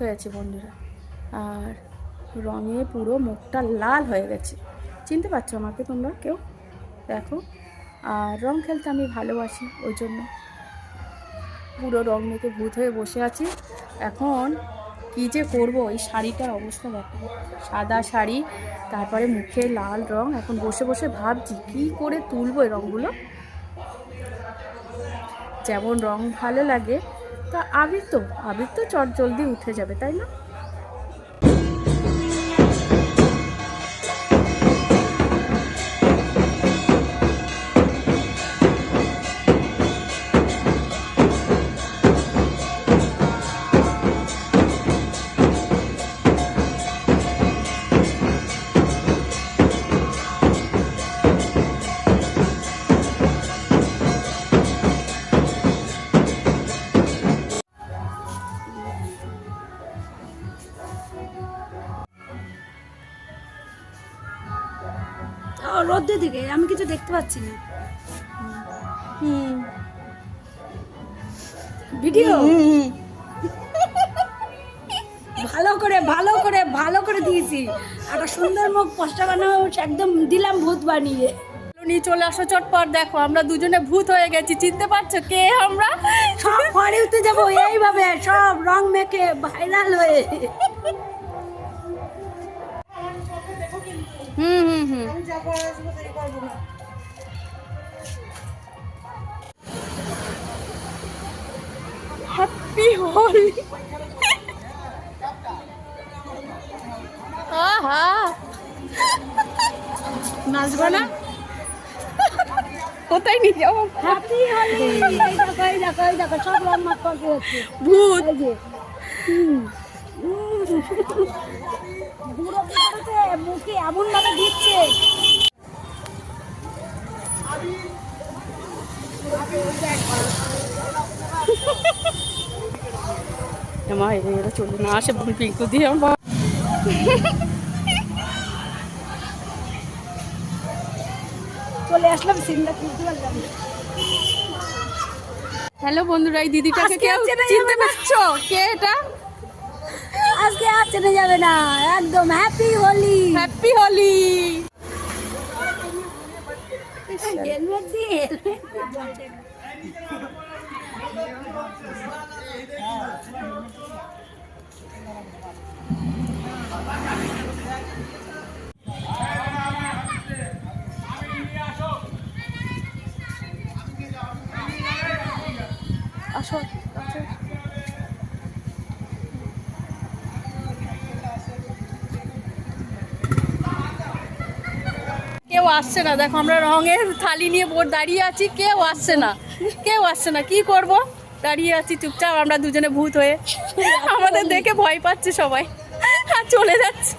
হয়েছে বন্ধুরা। আর রঙে পুরো মুখটা লাল হয়ে গেছে। চিনতে পারছ আমাকে তোমরা? কেউ? দেখো। আর রং খেলতে আমি ভালোবাসি, ওই জন্য। পুরো রং মেখে ভূত হয়ে বসে আছি। এখন কী যে করব? এই শাড়িটার অবস্থা দেখো। সাদা শাড়ি, তারপরে মুখে লাল রং। এখন বসে বসে ভাবছি, কী করে তুলবো এই রঙগুলো যেমন রং ভালো লাগে তা আবির তো আবির তো চট জলদি উঠে যাবে তাই না? রোদ্রের দিকে আমি কিছু দেখতে পাচ্ছি না। হুম। ভিডিও? ভালো করে ভালো করে ভালো করে দিয়েছি। একটা সুন্দর মুখ পোস্টার বানানো একদম দিলাম ভূত বানিয়ে। নিয়ে চলে আসো চটপট দেখো আমরা দুজনে ভূত হয়ে গেছি চিনতে পারছ কে আমরা? সব ঘরে উঠতে যাব এইভাবে সব রং মেখে ভাইরাল হয়ে। হুম হ্যাপি হোলি আহা। নাচবো না? কোথায় নিয়ে যাব? হ্যাপি হলি দেখো দেখো দেখো সব রং মাখা ভূত। বুড়ো কি করেছে? মুখে এমন ভাবে দিচ্ছে মা এরা এরা চলে না আসে পিঙ্কু দিয়ে আমার চলে আসলাম সিনটা তুলতে পারলাম হ্যালো বন্ধুরা এই দিদিটাকে কেউ চিনতে। পারছ কে এটা আজকে আর চেনে যাবে না। একদম happy Holi. Happy Holi. Helmet দিয়ে। আসো আসো। কেউ আসছে না। দেখো, আমরা রঙের থালি নিয়ে বোর দাঁড়িয়ে আছি, কেউ আসছে না। কেউ আসছে না। কি করব? দাঁড়িয়ে আছি চুপচাপ, আমরা দুজনে ভূত হয়ে। আমাদের দেখে ভয় পাচ্ছে সবাই। আর চলে যাচ্ছে।